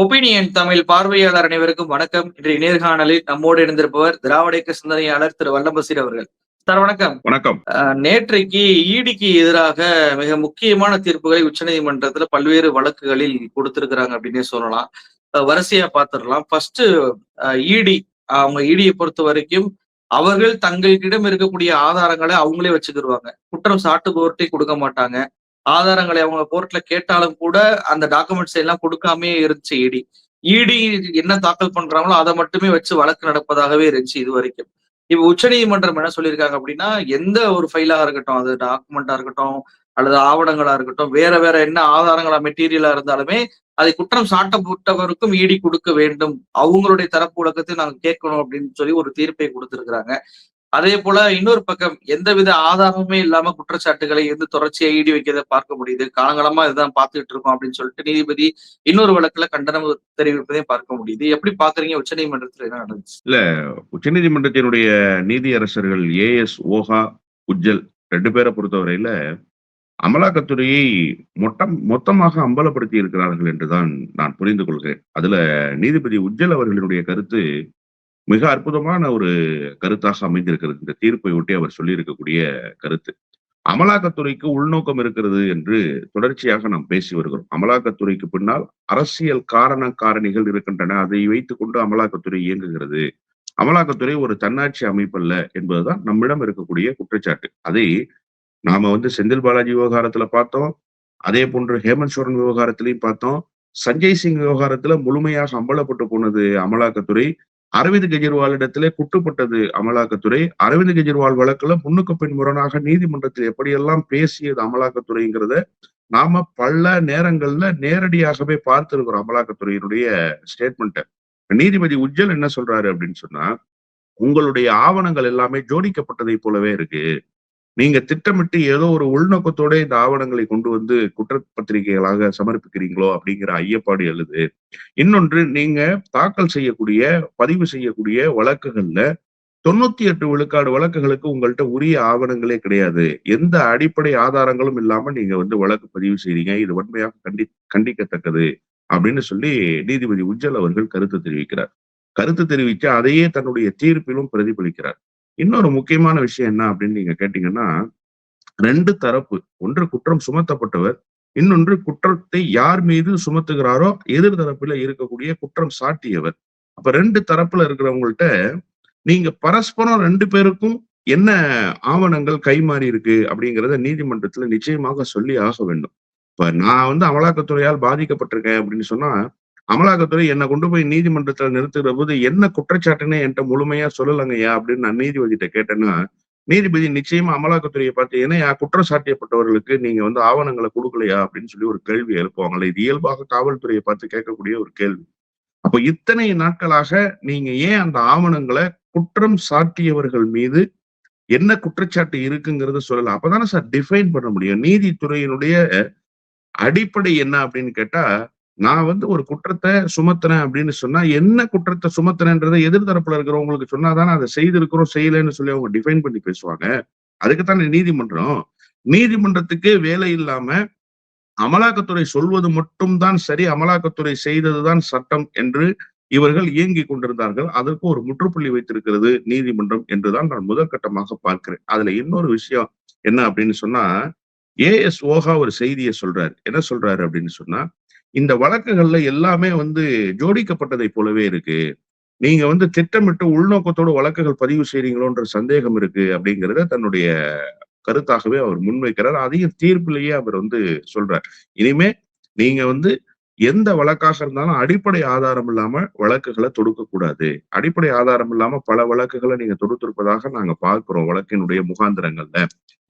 Opinion Tamil பார்வையாளர் அனைவருக்கும் வணக்கம். இன்றைய நேர்காணலில் நம்மோடு இருந்திருப்பவர் திராவிட இயக்க சிந்தனையாளர் திரு வல்லபசீர் அவர்கள். சார் வணக்கம். வணக்கம். நேற்றைக்கு ஈடிக்கு எதிராக மிக முக்கியமான தீர்ப்புகளை உச்சநீதிமன்றத்துல பல்வேறு வழக்குகளில் கொடுத்திருக்கிறாங்க அப்படின்னே சொல்லலாம். வரிசையா பார்த்துடலாம். ஃபர்ஸ்ட் இடி அவங்க இடியை பொறுத்த வரைக்கும் அவர்கள் தங்களிடம் இருக்கக்கூடிய ஆதாரங்களை அவங்களே வச்சுக்கிடுவாங்க குற்றம் சாட்டுபவர்கிட்டே கொடுக்க மாட்டாங்க. ஆதாரங்களை அவங்க கோர்ட்ல கேட்டாலும் கூட அந்த டாக்குமெண்ட்ஸ் எல்லாம் கொடுக்காமே இருந்துச்சு இடி இடி என்ன தாக்கல் பண்றாங்களோ அதை மட்டுமே வச்சு வழக்கு நடப்பதாகவே இருந்துச்சு இது வரைக்கும். இப்ப உச்சநீதிமன்றம் என்ன சொல்லியிருக்காங்க அப்படின்னா எந்த ஒரு ஃபைலாக இருக்கட்டும் அது டாக்குமெண்டா இருக்கட்டும் அல்லது ஆவணங்களா இருக்கட்டும் வேற வேற என்ன ஆதாரங்களா மெட்டீரியலா இருந்தாலுமே அதை குற்றம் சாட்டப்பட்டவருக்கும் ஈடி கொடுக்க வேண்டும். அவங்களுடைய தரப்பு உலகத்தை நாங்க கேட்கணும் அப்படின்னு சொல்லி ஒரு தீர்ப்பை கொடுத்திருக்கிறாங்க. அதே போல இன்னொரு பக்கம் எந்தவித ஆதாரமுமே இல்லாம குற்றச்சாட்டுகளை வந்து தொடர்ச்சியா ஈடி வைக்கிறத பார்க்க முடியுது. காலங்காலமா இதுதான் பார்த்துட்டு இருக்கோம் அப்படின்னு சொல்லிட்டு நீதிபதி இன்னொரு வழக்குல கண்டனம் தெரிவிப்பதையும் பார்க்க முடியுது. எப்படி பாக்குறீங்க உச்சநீதிமன்றத்துல என்ன நடந்துச்சு? உச்சநீதிமன்றத்தினுடைய நீதியரசர்கள் ஏஎஸ் ஓஹா உஜ்ஜல் ரெண்டு பேரை பொறுத்தவரையில அமலாக்கத்துறையை மொட்டம் மொத்தமாக அம்பலப்படுத்தி இருக்கிறார்கள் என்றுதான் நான் புரிந்து கொள்கிறேன். அதுல நீதிபதி உஜ்ஜல் அவர்களினுடைய கருத்து மிக அற்புதமான ஒரு கருத்தாக அமைந்திருக்கிறது. இந்த தீர்ப்பை ஒட்டி அவர் சொல்லியிருக்கக்கூடிய கருத்து. அமலாக்கத்துறைக்கு உள்நோக்கம் இருக்கிறது என்று தொடர்ச்சியாக நாம் பேசி வருகிறோம். அமலாக்கத்துறைக்கு பின்னால் அரசியல் காரண காரணிகள் இருக்கின்றன. அதை வைத்துக் கொண்டு அமலாக்கத்துறை இயங்குகிறது. அமலாக்கத்துறை ஒரு தன்னாட்சி அமைப்பல்ல என்பதுதான் நம்மிடம் இருக்கக்கூடிய குற்றச்சாட்டு. அதை நாம வந்து செந்தில் பாலாஜி விவகாரத்துல பார்த்தோம். அதே போன்று ஹேமந்த் சோரன் விவகாரத்திலையும் பார்த்தோம். சஞ்சய் சிங் விவகாரத்துல முழுமையாக அம்பலப்பட்டு போனது அமலாக்கத்துறை. அரவிந்த் கெஜ்ரிவாலிடத்திலே குட்டுப்பட்டது அமலாக்கத்துறை. அரவிந்த் கெஜ்ரிவால் வழக்குல முன்னுக்கு பின் முரணாக நீதிமன்றத்தில் எப்படியெல்லாம் பேசியது அமலாக்கத்துறைங்கிறத நாம பல நேரங்கள்ல நேரடியாகவே பார்த்திருக்கிறோம் அமலாக்கத்துறையினுடைய ஸ்டேட்மெண்ட்டை நீதிபதி உஜ்ஜல் என்ன சொல்றாரு அப்படின்னு சொன்னா உங்களுடைய ஆவணங்கள் எல்லாமே ஜோடிக்கப்பட்டதை போலவே இருக்கு. நீங்க திட்டமிட்டு ஏதோ ஒரு உள்நோக்கத்தோட இந்த ஆவணங்களை கொண்டு வந்து குற்றப்பத்திரிகைகளாக சமர்ப்பிக்கிறீங்களோ அப்படிங்கிற ஐயப்பாடு எழுது. இன்னொன்று நீங்க தாக்கல் செய்யக்கூடிய பதிவு செய்யக்கூடிய வழக்குகள்ல தொண்ணூத்தி எட்டு விழுக்காடு வழக்குகளுக்கு உங்கள்கிட்ட உரிய ஆவணங்களே கிடையாது. எந்த அடிப்படை ஆதாரங்களும் இல்லாம நீங்க வந்து வழக்கு பதிவு செய்றீங்க. இது வன்மையாக கண்டி கண்டிக்கத்தக்கது அப்படின்னு சொல்லி நீதிபதி உஜ்ஜல் அவர்கள் கருத்து தெரிவிக்கிறார். கருத்து தெரிவித்து அதையே தன்னுடைய தீர்ப்பிலும் பிரதிபலிக்கிறார். இன்னொரு முக்கியமான விஷயம் என்ன அப்படின்னு நீங்க கேட்டீங்கன்னா ரெண்டு தரப்பு ஒன்று குற்றம் சுமத்தப்பட்டவர் இன்னொன்று குற்றத்தை யார் மீது சுமத்துகிறாரோ எதிர் தரப்புல இருக்கக்கூடிய குற்றம் சாட்டியவர். அப்ப ரெண்டு தரப்புல இருக்கிறவங்கள்ட்ட நீங்க பரஸ்பரம் ரெண்டு பேருக்கும் என்ன ஆவணங்கள் கைமாறி இருக்கு அப்படிங்கிறத நீதிமன்றத்துல நிச்சயமாக சொல்லி ஆக வேண்டும். இப்ப நான் வந்து அமலாக்கத்துறையால் பாதிக்கப்பட்டிருக்கேன் அப்படின்னு சொன்னா அமலாக்கத்துறை என்னை கொண்டு போய் நீதிமன்றத்துல நிறுத்துகிற போது என்ன குற்றச்சாட்டுன்னு என்கிட்ட முழுமையா சொல்லலங்கய்யா அப்படின்னு நான் நீதிபதிகிட்ட கேட்டேன்னா நீதிபதி நிச்சயமா அமலாக்கத்துறையை பார்த்து ஏன்னா குற்றம் சாட்டியப்பட்டவர்களுக்கு நீங்க வந்து ஆவணங்களை கொடுக்கலையா? அப்படின்னு சொல்லி ஒரு கேள்வி எழுப்புவாங்கல்ல. இது இயல்பாக காவல்துறையை பார்த்து கேட்கக்கூடிய ஒரு கேள்வி. அப்ப இத்தனை நாட்களாக நீங்க ஏன் அந்த ஆவணங்களை குற்றம் சாட்டியவர்கள் மீது என்ன குற்றச்சாட்டு இருக்குங்கிறத சொல்லலாம் அப்பதானே சார் டிஃபைன் பண்ண முடியும்? நீதித்துறையினுடைய அடிப்படை என்ன அப்படின்னு கேட்டா நான் வந்து ஒரு குற்றத்தை சுமத்துறேன் அப்படின்னு சொன்னா என்ன குற்றத்தை சுமத்துறேன்றதை எதிர்த்தரப்புல இருக்கிறவங்களுக்கு சொன்னாதானே அதை செய்திருக்கிறோம் செய்யலைன்னு சொல்லி அவங்க டிஃபைன் பண்ணி பேசுவாங்க. அதுக்குத்தானே நீதிமன்றம். நீதிமன்றத்துக்கே வேலை இல்லாம அமலாக்கத்துறை சொல்வது மட்டும்தான் சரி அமலாக்கத்துறை செய்ததுதான் சட்டம் என்று இவர்கள் இயங்கி கொண்டிருந்தார்கள். அதற்கு ஒரு முற்றுப்புள்ளி வைத்திருக்கிறது நீதிமன்றம் என்றுதான் நான் முதற்கட்டமாக பார்க்கிறேன். அதுல இன்னொரு விஷயம் என்ன அப்படின்னு சொன்னா ஏஎஸ் ஓஹா ஒரு செய்தியை சொல்றாரு. என்ன சொல்றாரு அப்படின்னு சொன்னா இந்த வழக்குகள்ல எல்லாமே வந்து ஜோடிக்கப்பட்டதை போலவே இருக்கு. நீங்க வந்து திட்டமிட்டு உள்நோக்கத்தோடு வழக்குகள் பதிவு செய்றீங்களோன்ற சந்தேகம் இருக்கு அப்படிங்கிறத தன்னுடைய கருத்தாகவே அவர் முன்வைக்கிறார். அதையும் தீர்ப்பிலேயே அவர் வந்து சொல்றார். இனிமே நீங்க வந்து எந்த வழக்காக இருந்தாலும் அடிப்படை ஆதாரம் இல்லாம வழக்குகளை தொடுக்க கூடாது. அடிப்படை ஆதாரம் இல்லாம பல வழக்குகளை நீங்க தொடுத்திருப்பதாக நாங்க பார்க்கிறோம் வழக்கினுடைய முகாந்திரங்கள்ல.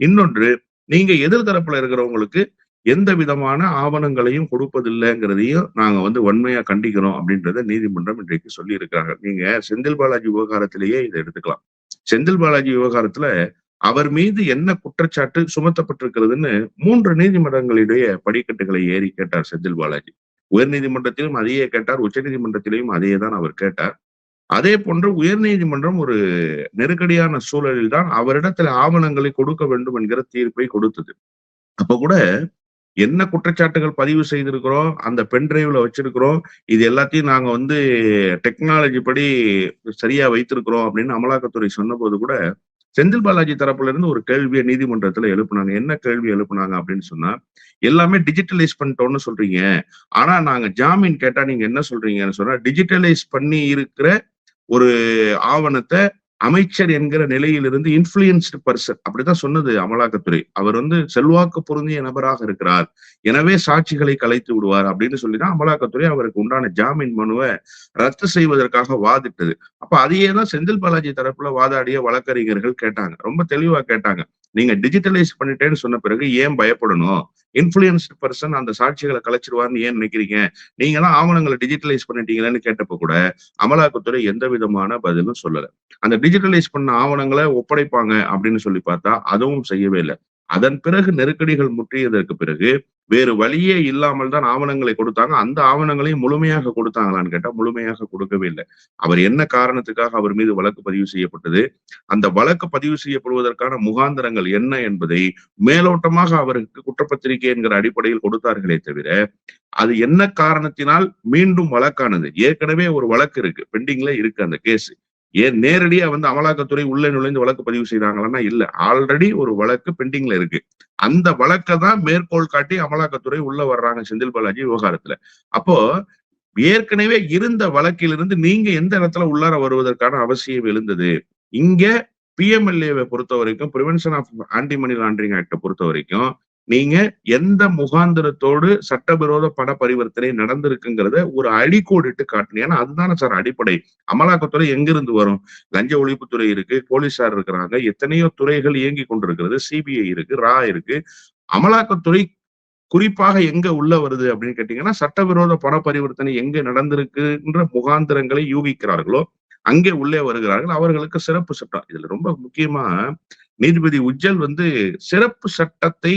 இன்னொன்று நீங்க எதிர்தரப்புல இருக்கிறவங்களுக்கு எந்த விதமான ஆவணங்களையும் கொடுப்பதில்லைங்கிறதையும் நாங்க வந்து வன்மையா கண்டிக்கிறோம் அப்படின்றத நீதிமன்றம் இன்றைக்கு சொல்லி இருக்கிறாங்க நீங்க செந்தில் பாலாஜி விவகாரத்திலேயே இதை எடுத்துக்கலாம். செந்தில் பாலாஜி விவகாரத்துல அவர் மீது என்ன குற்றச்சாட்டு சுமத்தப்பட்டிருக்கிறதுன்னு மூன்று நீதிமன்றங்களுடைய படிக்கட்டுகளை ஏறி கேட்டார் செந்தில் பாலாஜி. உயர் நீதிமன்றத்திலும் அதையே கேட்டார் உச்ச நீதிமன்றத்திலையும் அதையே தான் அவர் கேட்டார். அதே போன்று உயர் நீதிமன்றம் ஒரு நெருக்கடியான சூழலில் தான் அவரிடத்துல ஆவணங்களை கொடுக்க வேண்டும் என்கிற தீர்ப்பை கொடுத்தது. அப்ப கூட என்ன குற்றச்சாட்டுகள் பதிவு செய்திருக்கிறோம் அந்த பென் டிரைவ்ல வச்சிருக்கிறோம். இது எல்லாத்தையும் நாங்க வந்து டெக்னாலஜி படி சரியா வைத்திருக்கிறோம் அப்படின்னு அமலாக்கத்துறை சொன்னபோது கூட செந்தில் பாலாஜி தரப்புல இருந்து ஒரு கேள்வியை நீதிமன்றத்துல எழுப்புனாங்க. என்ன கேள்வி எழுப்புனாங்க அப்படின்னு சொன்னா எல்லாமே டிஜிட்டலைஸ் பண்ணிட்டோம்னு சொல்றீங்க. ஆனா நாங்க ஜாமீன் கேட்டா நீங்க என்ன சொல்றீங்கன்னு சொன்னா டிஜிட்டலைஸ் பண்ணி இருக்கிற ஒரு ஆவணத்தை அமைச்சர் என்கிற நிலையிலிருந்து இன்ஃபுளுயன்ஸ்டு பர்சன் அப்படிதான் சொன்னது அமலாக்கத்துறை. அவர் வந்து செல்வாக்கு பொருந்திய நபராக இருக்கிறார். எனவே சாட்சிகளை கலைத்து விடுவார் அப்படின்னு சொல்லிதான் அமலாக்கத்துறை அவருக்கு உண்டான ஜாமீன் மனுவை ரத்து செய்வதற்காக வாதிட்டது. அப்ப அதையே தான் செந்தில் பாலாஜி தரப்புல வாதாடிய வழக்கறிஞர்கள் கேட்டாங்க. ரொம்ப தெளிவா கேட்டாங்க. நீங்க டிஜிட்டலைஸ் பண்ணிட்டேன்னு சொன்ன பிறகு ஏன் பயப்படணும்? இன்ஃபுளுயன்ஸ்ட் பர்சன் அந்த சாட்சிகளை கலைச்சிருவார்னு ஏன் நினைக்கிறீங்க? நீங்க தான் ஆவணங்களை டிஜிட்டலைஸ் பண்ணிட்டீங்களேன்னு கேட்டப்ப கூட அமலாக்கத்துறை எந்த விதமான பதிலும் சொல்லல. அந்த டிஜிட்டலைஸ் பண்ண ஆவணங்களை ஒப்படைப்பாங்க அப்படின்னு சொல்லி பார்த்தா அதுவும் செய்யவே இல்லை. அதன் பிறகு நெருக்கடிகள் முற்றியதற்கு பிறகு வேறு வழியே இல்லாமல் தான் ஆவணங்களை கொடுத்தாங்க. அந்த ஆவணங்களையும் முழுமையாக கொடுத்தாங்களான்னு கேட்டா முழுமையாக கொடுக்கவே இல்லை. அவர் என்ன காரணத்துக்காக அவர் மீது வழக்கு பதிவு செய்யப்பட்டது? அந்த வழக்கு பதிவு செய்யப்படுவதற்கான முகாந்திரங்கள் என்ன என்பதை மேலோட்டமாக அவருக்கு குற்றப்பத்திரிகை என்கிற அடிப்படையில் கொடுத்தார்களே தவிர அது என்ன காரணத்தினால் மீண்டும் வழக்கானது? ஏற்கனவே ஒரு வழக்கு இருக்கு பெண்டிங்ல இருக்கு அந்த கேஸ். ஏன் நேரடியா வந்து அமலாக்கத்துறை உள்ளே நுழைந்து வழக்கு பதிவு செய்தாங்களான்னா இல்ல. ஆல்ரெடி ஒரு வழக்கு பெண்டிங்ல இருக்கு. அந்த வழக்கை தான் மேற்கோள் காட்டி அமலாக்கத்துறை உள்ள வர்றாங்க செந்தில் பாலாஜி விவகாரத்துல. அப்போ ஏற்கனவே இருந்த வழக்கிலிருந்து நீங்க எந்த இடத்துல உள்ளார வருவதற்கான அவசியம் எழுந்தது? இங்க பிஎம்எல்ஏவை பொறுத்த வரைக்கும் prevention of anti money laundering ஆக்டை பொறுத்த வரைக்கும் நீங்க எந்த முகாந்திரத்தோடு சட்டவிரோத பண பரிவர்த்தனை நடந்திருக்குங்கிறத ஒரு அடிக்கோடிட்டு காட்டணும் ஏன்னா அதுதானே சார் அடிப்படை. அமலாக்கத்துறை எங்கிருந்து வரும்? லஞ்ச ஒழிப்புத்துறை இருக்கு போலீசார் இருக்கிறாங்க எத்தனையோ துறைகள் இயங்கி கொண்டிருக்கிறது சிபிஐ இருக்கு ரா இருக்கு. அமலாக்கத்துறை குறிப்பாக எங்க உள்ள வருது அப்படின்னு கேட்டீங்கன்னா சட்டவிரோத பண பரிவர்த்தனை எங்க நடந்திருக்குன்ற முகாந்திரங்களை யூகிக்கிறார்களோ அங்கே உள்ளே வருகிறார்கள். அவர்களுக்கு சிறப்பு சட்டம். இதுல ரொம்ப முக்கியமா நீதிபதி உஜ்ஜல் வந்து சிறப்பு சட்டத்தை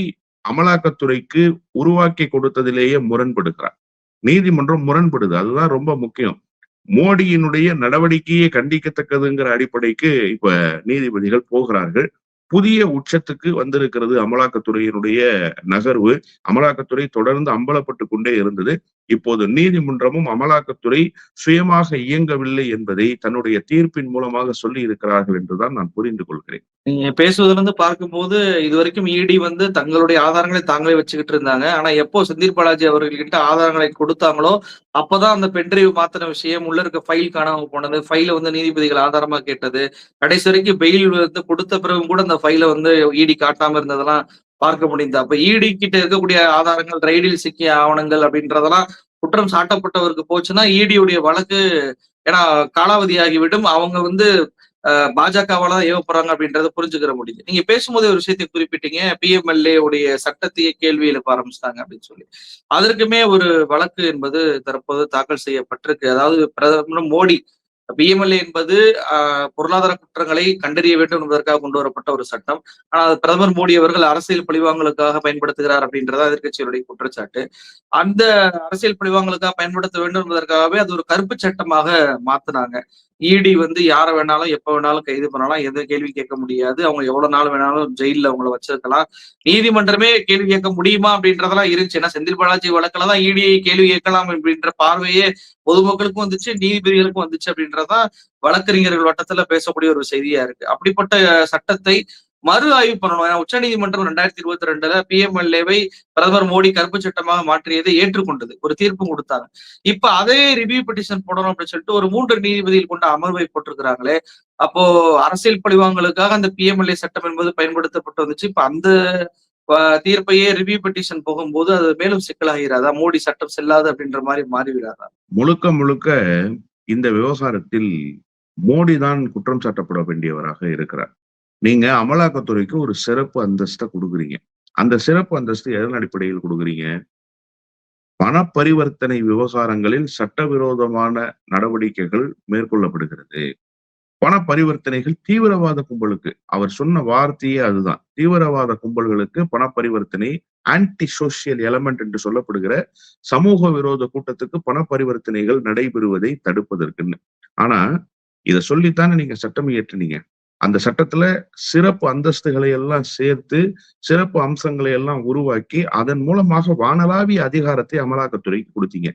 அமலாக்கத்துறைக்கு உருவாக்கி கொடுத்ததிலேயே முரண்படுகிறார். நீதிமன்றம் முரண்படுது. அதுதான் ரொம்ப முக்கியம். மோடியினுடைய நடவடிக்கையை கண்டிக்கத்தக்கதுங்கிற அடிப்படைக்கு இப்ப நீதிபதிகள் போகிறார்கள். புதிய உச்சத்துக்கு வந்திருக்கிறது அமலாக்கத்துறையினுடைய நகர்வு. அமலாக்கத்துறை தொடர்ந்து அம்பலப்பட்டு கொண்டே இருந்தது. இப்போது நீதிமன்றமும் அமலாக்கத்துறை சுயமாக இயங்கவில்லை என்பதை தன்னுடைய தீர்ப்பின் மூலமாக சொல்லி இருக்கிறார்கள் என்றுதான் நான் புரிந்து கொள்கிறேன். நீங்க பேசுவதுல இருந்து பார்க்கும்போது இது வரைக்கும் இடி வந்து தங்களுடைய ஆதாரங்களை தாங்களே வச்சுக்கிட்டு இருந்தாங்க. ஆனா எப்போ செந்தில் பாலாஜி அவர்கள்கிட்ட ஆதாரங்களை கொடுத்தாங்களோ அப்பதான் அந்த பென்ட்ரைவ் மாத்தின விஷயம் உள்ள இருக்க ஃபைல் காணாம போனது ஃபைல வந்து நீதிபதிகள் ஆதாரமா கேட்டது கடைசி வரைக்கும் பெயில் வந்து கொடுத்த பிறகு கூட அந்த ஃபைல வந்து இடி காட்டாம இருந்ததெல்லாம் பார்க்க முடிந்தது. அப்ப இடி கிட்ட இருக்கக்கூடிய ஆதாரங்கள் ரைடில் சிக்கிய ஆவணங்கள் அப்படின்றதெல்லாம் குற்றம் சாட்டப்பட்டவருக்கு போச்சுன்னா இடியுடைய வழக்கு ஏன்னா காலாவதியாகிவிடும். அவங்க வந்து பாஜகவால தான் ஏவப்படுறாங்க அப்படின்றத புரிஞ்சுக்கிற முடியுது. நீங்க பேசும்போது ஒரு விஷயத்தை குறிப்பிட்டீங்க. பிஎம்எல்ஏ உடைய சட்டத்தையே கேள்வி எழுப்ப ஆரம்பிச்சிட்டாங்க அப்படின்னு சொல்லி. அதற்குமே ஒரு வழக்கு என்பது தற்போது தாக்கல் செய்யப்பட்டிருக்கு. அதாவது பிரதமர் மோடி பிஎம்எல்ஏ என்பது பொருளாதார குற்றங்களை கண்டறிய வேண்டும் என்பதற்காக கொண்டு வரப்பட்ட ஒரு சட்டம். ஆனால் பிரதமர் மோடி அவர்கள் அரசியல் பழிவாங்கலுக்காக பயன்படுத்துகிறார் அப்படின்றத எதிர்கட்சியுடைய குற்றச்சாட்டு. அந்த அரசியல் பழிவாங்கலுக்காக பயன்படுத்த வேண்டும் என்பதற்காகவே அது ஒரு கருப்பு சட்டமாக மாத்தினாங்க. இடி வந்து யாரை வேணாலும் எப்ப வேணாலும் கைது பண்ணலாம். எந்த கேள்வி கேட்க முடியாது. அவங்க எவ்வளவு நாள் வேணாலும் ஜெயில அவங்கள வச்சிருக்கலாம். நீதிமன்றமே கேள்வி கேட்க முடியுமா அப்படின்றதெல்லாம் இருந்துச்சு. ஏன்னா செந்தில் பாலாஜி வழக்கில் தான் இடியை கேள்வி கேட்கலாம் அப்படின்ற பார்வையே பொதுமக்களுக்கும் வந்துச்சு நீதிபதிகளுக்கும் வந்துச்சு அப்படின்றதான் வழக்கறிஞர்கள் வட்டத்துல பேசக்கூடிய ஒரு செய்தியா இருக்கு. அப்படிப்பட்ட சட்டத்தை மறு ஆய்வு பண்ணணும். ஏன்னா உச்ச நீதிமன்றம் ரெண்டாயிரத்தி இருபத்தி ரெண்டுல பிஎம்எல்ஏவை பிரதமர் மோடி கருப்பு சட்டமாக மாற்றியதை ஏற்றுக்கொண்டது. ஒரு தீர்ப்பு கொடுத்தாங்க. இப்ப அதே ரிவ்யூ பெட்டிஷன் போடணும் அப்படின்னு சொல்லிட்டு ஒரு மூன்று நீதிபதியில் கொண்ட அமர்வை போட்டிருக்கிறாங்களே அப்போ அரசியல் பழிவாங்களுக்காக அந்த பிஎம்எல்ஏ சட்டம் என்பது பயன்படுத்தப்பட்டு வந்துச்சு. இப்ப அந்த தீர்ப்பையே ரிவ்யூ பெட்டிஷன் போகும்போது அது மேலும் சிக்கலாகிறாதா? மோடி சட்டம் செல்லாது அப்படின்ற மாதிரி மாறிவிடாதா? முழுக்க முழுக்க இந்த விவகாரத்தில் மோடி தான் குற்றம் சாட்டப்பட வேண்டியவராக இருக்கிறார். நீங்க அமலாக்கத்துறைக்கு ஒரு சிறப்பு அந்தஸ்தை கொடுக்குறீங்க. அந்த சிறப்பு அந்தஸ்து எதன் அடிப்படையில் கொடுக்குறீங்க? பண பரிவர்த்தனை விவகாரங்களில் சட்டவிரோதமான நடவடிக்கைகள் மேற்கொள்ளப்படுகிறது. பண பரிவர்த்தனைகள் தீவிரவாத கும்பலுக்கு அவர் சொன்ன வார்த்தையே அதுதான். தீவிரவாத கும்பல்களுக்கு பண பரிவர்த்தனை ஆன்டி சோசியல் எலமெண்ட் என்று சொல்லப்படுகிற சமூக விரோத கூட்டத்துக்கு பண பரிவர்த்தனைகள் நடைபெறுவதை தடுப்பதற்குன்னு. ஆனா இத சொல்லித்தானே நீங்க சட்டம் இயற்றினீங்க? அந்த சட்டத்துல சிறப்பு அந்தஸ்துகளை எல்லாம் சேர்த்து சிறப்பு அம்சங்களை எல்லாம் உருவாக்கி அதன் மூலமாக வானளாவிய அதிகாரத்தை அமலாக்கத்துறைக்கு கொடுத்தீங்க.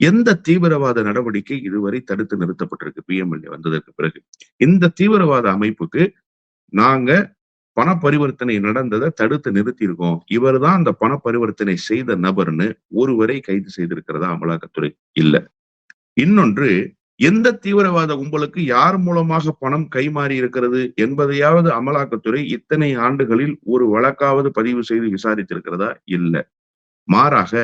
எந்த தீவிரவாத நடவடிக்கை இதுவரை தடுத்து நிறுத்தப்பட்டிருக்கு? பிஎம்எல்ஏ வந்ததற்கு பிறகு. இந்த தீவிரவாத அமைப்புக்கு நாங்க பண பரிவர்த்தனை நடந்ததை தடுத்து நிறுத்தியிருக்கோம். இவர் தான் அந்த பண பரிவர்த்தனை செய்த நபர்னு ஒருவரை கைது செய்திருக்கிறதா அமலாக்கத்துறை இல்ல. இன்னொன்று எந்த தீவிரவாத கும்பலுக்கு யார் மூலமாக பணம் கைமாறி இருக்கிறது என்பதையாவது அமலாக்கத்துறை இத்தனை ஆண்டுகளில் ஒரு வழக்காவது பதிவு செய்து விசாரித்திருக்கிறதா? இல்ல. மாறாக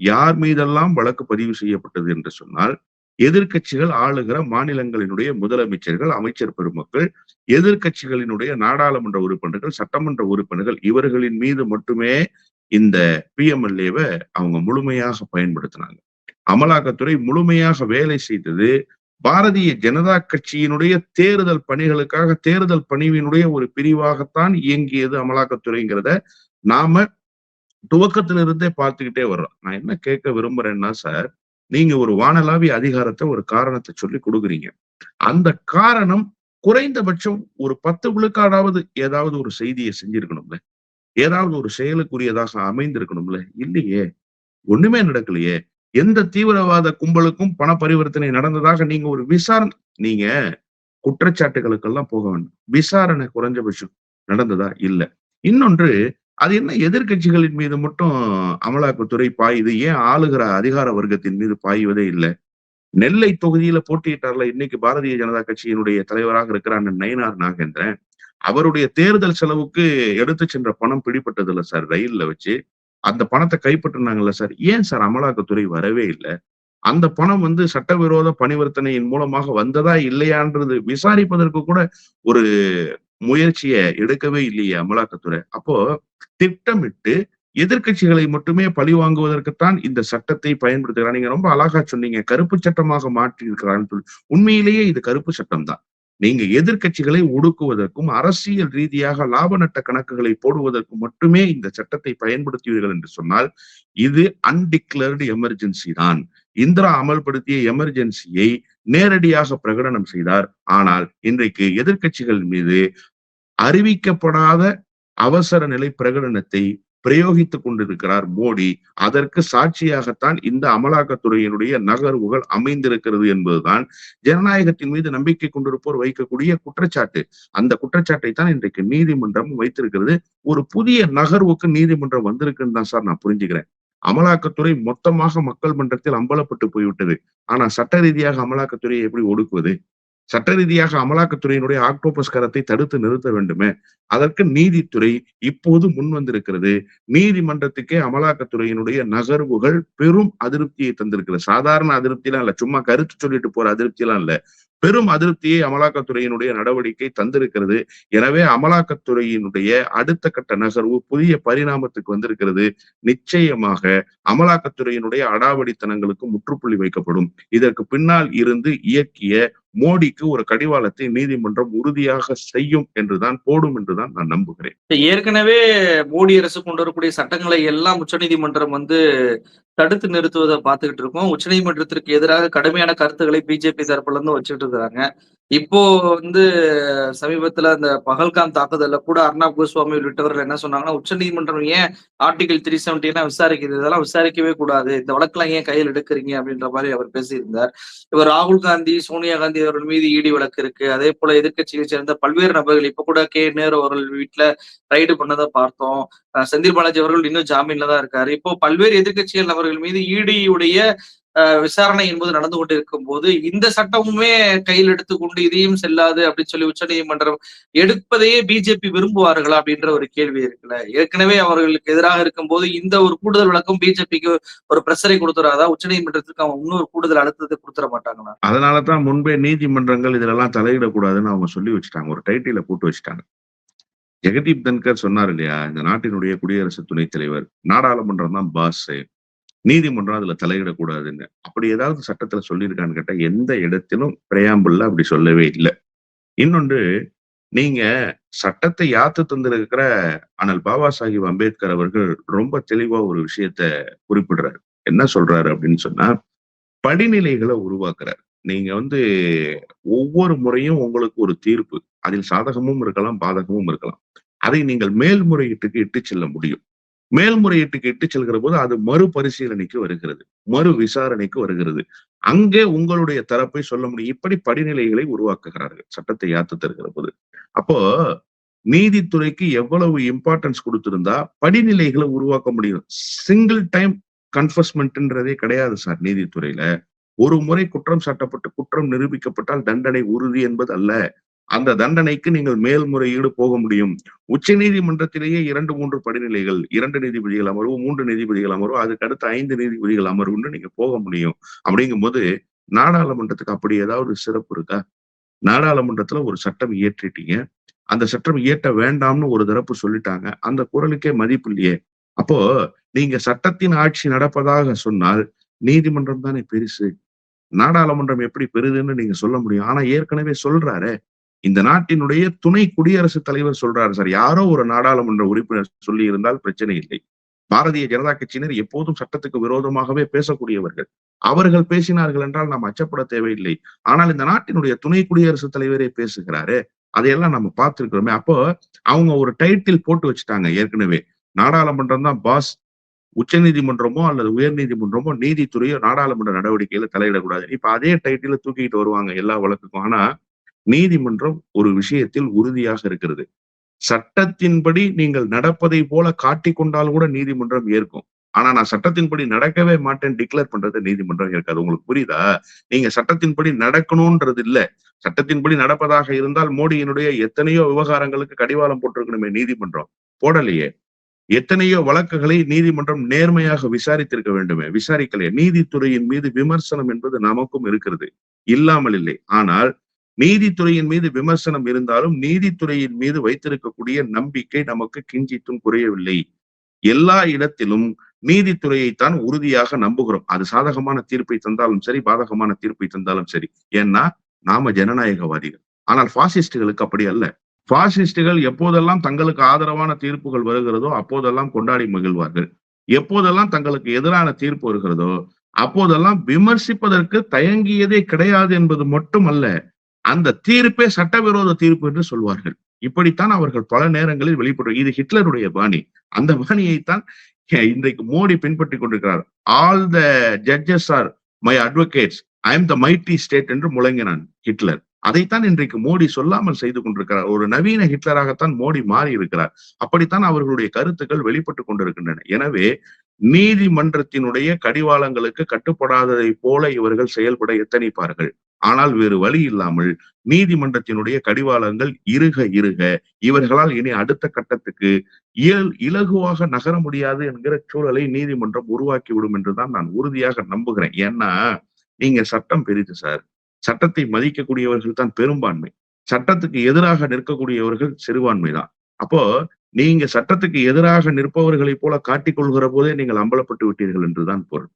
யார் மீதெல்லாம் வழக்கு பதிவு செய்யப்பட்டது என்று சொன்னால் எதிர்க்கட்சிகள் ஆளுகிற மாநிலங்களினுடைய முதலமைச்சர்கள் அமைச்சர் பெருமக்கள் எதிர்க்கட்சிகளினுடைய நாடாளுமன்ற உறுப்பினர்கள் சட்டமன்ற உறுப்பினர்கள் இவர்களின் மீது மட்டுமே இந்த பிஎம்எல்ஏவை அவங்க முழுமையாக பயன்படுத்தினாங்க. அமலாக்கத்துறை முழுமையாக வேலை செய்தது பாரதிய ஜனதா கட்சியினுடைய தேர்தல் பணிகளுக்காக தேர்தல் பணிவினுடைய ஒரு பிரிவாகத்தான் இயங்கியது அமலாக்கத்துறைங்கிறத நாம துவக்கத்திலிருந்தே பார்த்துக்கிட்டே வர்றோம். நான் என்ன கேட்க விரும்புறேன்னா சார் நீங்க ஒரு வானலாவி அதிகாரத்தை ஒரு காரணத்தை சொல்லி கொடுக்குறீங்க. அந்த காரணம் குறைந்தபட்சம் ஒரு பத்து விழுக்காடாவது ஏதாவது ஒரு செய்தியை செஞ்சிருக்கணும்ல? ஏதாவது ஒரு செயலுக்குரியதாக அமைந்திருக்கணும்ல? இல்லையே. ஒண்ணுமே நடக்கலையே. எந்த தீவிரவாத கும்பலுக்கும் பண பரிவர்த்தனை நடந்ததாக நீங்க ஒரு விசாரணை நீங்க குற்றச்சாட்டுகளுக்கெல்லாம் போக வேண்டும். விசாரணை குறைஞ்சபட்சம் நடந்ததா? இல்ல. இன்னொன்று அது என்ன எதிர்க்கட்சிகளின் மீது மட்டும் அமலாக்கத்துறை பாயுது? ஏன் ஆளுகிற அதிகார வர்க்கத்தின் மீது பாய்வதே இல்லை? நெல்லை தொகுதியில போட்டியிட்டார்ல இன்னைக்கு பாரதிய ஜனதா கட்சியினுடைய தலைவராக இருக்கிறான் நயனார் நயினார் நாகேந்திரன். அவருடைய தேர்தல் செலவுக்கு எடுத்து சென்ற பணம் பிடிப்பட்டது இல்ல சார் ரயில்ல வச்சு. அந்த பணத்தை கைப்பற்றினாங்கல்ல சார்? ஏன் சார் அமலாக்கத்துறை வரவே இல்லை? அந்த பணம் வந்து சட்டவிரோத பணிவர்த்தனையின் மூலமாக வந்ததா இல்லையான்றது விசாரிப்பதற்கு கூட ஒரு முயற்சியை எடுக்கவே இல்லையே அமலாக்கத்துறை. அப்போ திட்டமிட்டு எதிர்க்கட்சிகளை மட்டுமே பழி வாங்குவதற்குத்தான் இந்த சட்டத்தை பயன்படுத்துகிறான் நீங்க ரொம்ப அழகா சொன்னீங்க. கருப்பு சட்டமாக மாற்றி இருக்கிறான்னு சொல்லி. உண்மையிலேயே இது கருப்பு சட்டம் தான் நீங்க எதிர்க்கட்சிகளை ஒடுக்குவதற்கும் அரசியல் ரீதியாக லாப நட்ட கணக்குகளை போடுவதற்கும் மட்டுமே இந்த சட்டத்தை பயன்படுத்துவீர்கள் என்று சொன்னால் இது அன்டிக்ளர்டு எமர்ஜென்சி தான். இந்திரா அமல்படுத்திய எமர்ஜென்சியை நேரடியாக பிரகடனம் செய்தார். ஆனால் இன்றைக்கு எதிர்க்கட்சிகள் மீது அறிவிக்கப்படாத அவசர நிலை பிரகடனத்தை பிரயோகித்துக் கொண்டிருக்கிறார் மோடி. அதற்கு சாட்சியாகத்தான் இந்த அமலாக்கத்துறையினுடைய நகர்வுகள் அமைந்திருக்கிறது என்பதுதான் ஜனநாயகத்தின் மீது நம்பிக்கை கொண்டிருப்போர் வைக்கக்கூடிய குற்றச்சாட்டு. அந்த குற்றச்சாட்டை தான் இன்றைக்கு நீதிமன்றம் வைத்திருக்கிறது. ஒரு புதிய நகர்வுக்கு நீதிமன்றம் வந்திருக்குன்னு தான் சார் நான் புரிஞ்சுக்கிறேன். அமலாக்கத்துறை மொத்தமாக மக்கள் மன்றத்தில் அம்பலப்பட்டு போய்விட்டது. ஆனா சட்ட ரீதியாக அமலாக்கத்துறையை எப்படி ஒடுக்குவது? சட்ட ரீதியாக அமலாக்கத்துறையினுடைய ஆக்டோபஸ் கரத்தை தடுத்து நிறுத்த வேண்டுமே. அதற்கு நீதித்துறை இப்போது முன் வந்திருக்கிறது. நீதிமன்றத்துக்கே அமலாக்கத்துறையினுடைய நகர்வுகள் பெரும் அதிருப்தியை தந்திருக்கிறது. சாதாரண அதிருப்தியெல்லாம் இல்ல. சும்மா கருத்து சொல்லிட்டு போற அதிருப்தியெல்லாம் இல்ல. பெரும் அதிருப்தியை அமலாக்கத்துறையினுடைய நடவடிக்கை தந்திருக்கிறது. எனவே அமலாக்கத்துறையினுடைய அடுத்த கட்ட நகர்வு புதிய பரிணாமத்துக்கு வந்திருக்கிறது. நிச்சயமாக அமலாக்கத்துறையினுடைய அடாவடித்தனங்களுக்கு முற்றுப்புள்ளி வைக்கப்படும். இதற்கு பின்னால் இருந்து இயக்கிய மோடிக்கு ஒரு கடிவாளத்தை நீதிமன்றம் உறுதியாக செய்யும் என்றுதான் போடும் என்றுதான் நான் நம்புகிறேன். ஏற்கனவே மோடி அரசு கொண்டு வரக்கூடிய சட்டங்களை எல்லாம் உச்சநீதிமன்றம் வந்து தடுத்து நிறுத்துவதை பார்த்துக்கிட்டு இருக்கோம். உச்சநீதிமன்றத்திற்கு எதிராக கடுமையான கருத்துக்களை பிஜேபி தரப்புல இருந்து வச்சுட்டு இருக்கிறாங்க. இப்போ வந்து சமீபத்துல அந்த பகல்காம் தாக்குதல்ல கூட அர்ணாப் கோஸ்வாமி உள்ளிட்டவர்கள் என்ன சொன்னாங்கன்னா உச்சநீதிமன்றம் ஏன் ஆர்டிகல் த்ரீ செவன்டி எல்லாம் விசாரிக்கிறது இதெல்லாம் விசாரிக்கவே கூடாது. இந்த வழக்கெல்லாம் ஏன் கையில் எடுக்கிறீங்க? அப்படின்ற மாதிரி அவர் பேசியிருந்தார். இவர் ராகுல் காந்தி சோனியா காந்தி அவர்கள் மீது ஈடி வழக்கு இருக்கு. அதே போல எதிர்கட்சியை சேர்ந்த பல்வேறு நபர்கள் இப்ப கூட கே. நேரு அவர்கள் வீட்டுல ரைடு பண்ணதை பார்த்தோம். செந்தில் பாலாஜி அவர்கள் இன்னும் ஜாமீன்ல தான் இருக்காரு. இப்போ பல்வேறு எதிர்க்கட்சிகள் நபர்கள் மீது ஈடியுடைய விசாரணை என்பது நடந்து கொண்டிருக்கும் போது இந்த சட்டமுமே கையில் எடுத்துக்கொண்டு இதையும் செல்லாது அப்படின்னு சொல்லி உச்ச நீதிமன்றம் எடுப்பதையே பிஜேபி விரும்புவார்களா அப்படின்ற ஒரு கேள்வி இருக்குல்ல. ஏற்கனவே அவர்களுக்கு எதிராக இருக்கும் போது இந்த ஒரு கூடுதல் விளக்கம் பிஜேபிக்கு ஒரு பிரஷரை கொடுத்துறாதா? உச்ச நீதிமன்றத்துக்கு அவங்க இன்னொரு கூடுதல் அழுத்தத்தை கொடுத்துட மாட்டாங்களா? அதனாலதான் முன்பே நீதிமன்றங்கள் இதுலெல்லாம் தலையிடக்கூடாதுன்னு அவங்க சொல்லி வச்சுட்டாங்க. ஒரு டைட்டில போட்டு வச்சுட்டாங்க. ஜெகதீப் தன்கர் சொன்னார் இல்லையா? இந்த நாட்டினுடைய குடியரசு துணைத் தலைவர். நாடாளுமன்றம் தான் பாஸ் நீதிமன்றம் அதுல தலையிடக்கூடாதுன்னு அப்படி ஏதாவது சட்டத்துல சொல்லியிருக்கான்னு கேட்டா எந்த இடத்திலும் பிரயாம்பிள்ல அப்படி சொல்லவே இல்லை இன்னொன்று நீங்க சட்டத்தை யாத்து தந்திருக்கிற அனல் பாபா சாஹிப் அம்பேத்கர் அவர்கள் ரொம்ப தெளிவா ஒரு விஷயத்த குறிப்பிடுறாரு என்ன சொல்றாரு அப்படின்னு சொன்னா படிநிலைகளை உருவாக்குறாரு நீங்க வந்து ஒவ்வொரு முறையும் உங்களுக்கு ஒரு தீர்ப்பு. அதில் சாதகமும் இருக்கலாம், பாதகமும் இருக்கலாம். அதை நீங்கள் மேல்முறையீட்டுக்கு இட்டு செல்ல முடியும். மேல்முறையீட்டுக்கு இட்டு செல்கிற போது அது மறுபரிசீலனைக்கு வருகிறது. மறு விசாரணைக்கு வருகிறது. அங்கே உங்களுடைய தரப்பை சொல்ல முடியும். இப்படி படிநிலைகளை உருவாக்குகிறார்கள். சட்டத்தை யாத்து தருகிற போது. அப்போ நீதித்துறைக்கு எவ்வளவு இம்பார்ட்டன்ஸ் கொடுத்திருந்தா படிநிலைகளை உருவாக்க முடியும். சிங்கிள் டைம் கன்ஃபர்ஸ்மெண்ட்ன்றதே கிடையாது சார் நீதித்துறையில. ஒரு முறை குற்றம் சாட்டப்பட்டு குற்றம் நிரூபிக்கப்பட்டால் தண்டனை உறுதி என்பது அல்ல. அந்த தண்டனைக்கு நீங்கள் மேல்முறையீடு போக முடியும். உச்ச நீதிமன்றத்திலேயே இரண்டு மூன்று படிநிலைகள். இரண்டு நீதிபதிகள் அமர்வு, மூன்று நீதிபதிகள் அமர்வு, அதுக்கு அடுத்து ஐந்து நீதிபதிகள் அமர்வுன்னு நீங்க போக முடியும். அப்படிங்கும் போது நாடாளுமன்றத்துக்கு அப்படி ஏதாவது சிறப்பு இருக்கா? நாடாளுமன்றத்துல ஒரு சட்டம் இயற்றிட்டீங்க. அந்த சட்டம் இயற்ற வேண்டாம்னு ஒரு தரப்பு சொல்லிட்டாங்க. அந்த குரலுக்கே மதிப்பு இல்லையே. அப்போ நீங்க சட்டத்தின் ஆட்சி நடப்பதாக சொன்னால் நீதிமன்றம் தானே பெருசு. நாடாளுமன்றம் எப்படி பெருதுன்னு நீங்க சொல்ல முடியும். ஆனா ஏற்கனவே சொல்றாரு இந்த நாட்டினுடைய துணை குடியரசுத் தலைவர் சொல்றாரு சார். யாரோ ஒரு நாடாளுமன்ற உறுப்பினர் சொல்லி இருந்தால் பிரச்சனை இல்லை. பாரதிய ஜனதா கட்சியினர் எப்போதும் சட்டத்துக்கு விரோதமாகவே பேசக்கூடியவர்கள். அவர்கள் பேசினார்கள் என்றால் நாம் அச்சப்பட தேவையில்லை. ஆனால் இந்த நாட்டினுடைய துணை குடியரசுத் தலைவரே பேசுகிறாரு அதையெல்லாம் நம்ம பார்த்திருக்கிறோமே. அப்போ அவங்க ஒரு டைட்டில் போட்டு வச்சுட்டாங்க ஏற்கனவே. நாடாளுமன்றம் தான் பாஸ். உச்சநீதிமன்றமோ அல்லது உயர்நீதிமன்றமோ நீதித்துறையோ நாடாளுமன்ற நடவடிக்கையில தலையிடக்கூடாது. இப்ப அதே டைட்டில தூக்கிட்டு வருவாங்க எல்லா வழக்குக்கும். ஆனா நீதிமன்றம் ஒரு விஷயத்தில் உறுதியாக இருக்கிறது. சட்டத்தின்படி நீங்கள் நடப்பதை போல காட்டிக்கொண்டால் கூட நீதிமன்றம் ஏற்கும். ஆனா நான் சட்டத்தின்படி நடக்கவே மாட்டேன் டிக்ளேர் பண்றது நீதிமன்றம் இருக்காது உங்களுக்கு புரியுதா? நீங்க சட்டத்தின்படி நடக்கணும்ன்றது இல்ல. சட்டத்தின்படி நடப்பதாக இருந்தால் மோடியினுடைய எத்தனையோ விவகாரங்களுக்கு கடிவாளம் போட்டிருக்கணுமே நீதிமன்றம். போடலையே. எத்தனையோ வழக்குகளை நீதிமன்றம் நேர்மையாக விசாரித்திருக்க வேண்டுமே. விசாரிக்கலையே. நீதித்துறையின் மீது விமர்சனம் என்பது நமக்கும் இருக்கிறது. இல்லாமல் இல்லை. ஆனால் நீதித்துறையின் மீது விமர்சனம் இருந்தாலும் நீதித்துறையின் மீது வைத்திருக்கக்கூடிய நம்பிக்கை நமக்கு கிஞ்சித்தும் குறையவில்லை. எல்லா இடத்திலும் நீதித்துறையைத்தான் உறுதியாக நம்புகிறோம். அது சாதகமான தீர்ப்பை தந்தாலும் சரி, பாதகமான தீர்ப்பை தந்தாலும் சரி. ஏன்னா நாம ஜனநாயகவாதிகள். ஆனால் பாசிஸ்டுகளுக்கு அப்படி அல்ல. பாசிஸ்டுகள் எப்போதெல்லாம் தங்களுக்கு ஆதரவான தீர்ப்புகள் வருகிறதோ அப்போதெல்லாம் கொண்டாடி மகிழ்வார்கள். எப்போதெல்லாம் தங்களுக்கு எதிரான தீர்ப்பு வருகிறதோ அப்போதெல்லாம் விமர்சிப்பதற்கு தயங்கியதே கிடையாது என்பது மட்டுமல்ல. அந்த தீர்ப்பே சட்டவிரோத தீர்ப்பு என்று சொல்வார்கள். இப்படித்தான் அவர்கள் பல நேரங்களில் வெளிப்படு இது ஹிட்லருடைய பாணி. அந்த பாணியைத்தான் இன்றைக்கு மோடி பின்பற்றி கொண்டிருக்கிறார். All the judges are my advocates. I am the mighty state என்று முழங்கினான் ஹிட்லர். அதைத்தான் இன்றைக்கு மோடி சொல்லாமல் செய்து கொண்டிருக்கிறார். ஒரு நவீன ஹிட்லராகத்தான் மோடி மாறி இருக்கிறார். அப்படித்தான் அவர்களுடைய கருத்துக்கள் வெளிப்பட்டுக் கொண்டிருக்கின்றன. எனவே நீதிமன்றத்தினுடைய கடிவாளங்களுக்கு கட்டுப்படாததை போல இவர்கள் செயல்பட எத்தனிப்பார்கள். ஆனால் வேறு வழி இல்லாமல் நீதிமன்றத்தினுடைய கடிவாளங்கள் இருக இருக இவர்களால் இனி அடுத்த கட்டத்துக்கு இயல் இலகுவாக நகர முடியாது என்கிற சூழலை நீதிமன்றம் உருவாக்கிவிடும் என்றுதான் நான் உறுதியாக நம்புகிறேன். ஏன்னா நீங்க சட்டம் பெரிது சார். சட்டத்தை மதிக்கக்கூடியவர்கள் தான் பெரும்பான்மை. சட்டத்துக்கு எதிராக நிற்கக்கூடியவர்கள் சிறுபான்மை தான். அப்போ நீங்க சட்டத்துக்கு எதிராக நிற்பவர்களைப் போல காட்டிக் கொள்கிற போதே நீங்கள் அம்பலப்பட்டு விட்டீர்கள் என்றுதான் பொருள்.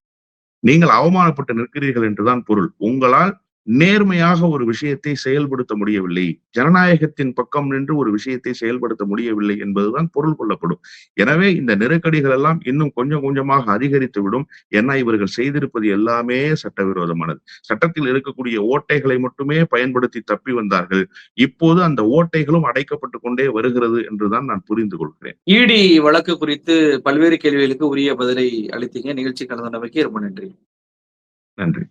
நீங்கள் அவமானப்பட்டு நிற்கிறீர்கள் என்றுதான் பொருள். உங்களால் நேர்மையாக ஒரு விஷயத்தை செயல்படுத்த முடியவில்லை. ஜனநாயகத்தின் பக்கம் நின்று ஒரு விஷயத்தை செயல்படுத்த முடியவில்லை என்பதுதான் பொருள் கொள்ளப்படும். எனவே இந்த நெருக்கடிகள் எல்லாம் இன்னும் கொஞ்சம் கொஞ்சமாக அதிகரித்துவிடும். ஏன்னா இவர்கள் செய்திருப்பது எல்லாமே சட்டவிரோதமானது. சட்டத்தில் இருக்கக்கூடிய ஓட்டைகளை மட்டுமே பயன்படுத்தி தப்பி வந்தார்கள். இப்போது அந்த ஓட்டைகளும் அடைக்கப்பட்டுக் கொண்டே வருகிறது என்றுதான் நான் புரிந்து கொள்கிறேன். இடி வழக்கு குறித்து பல்வேறு கேள்விகளுக்கு உரிய பதிலை அளித்தீங்க. நிகழ்ச்சி கலந்துனமைக்கு ரொம்ப நன்றி. நன்றி.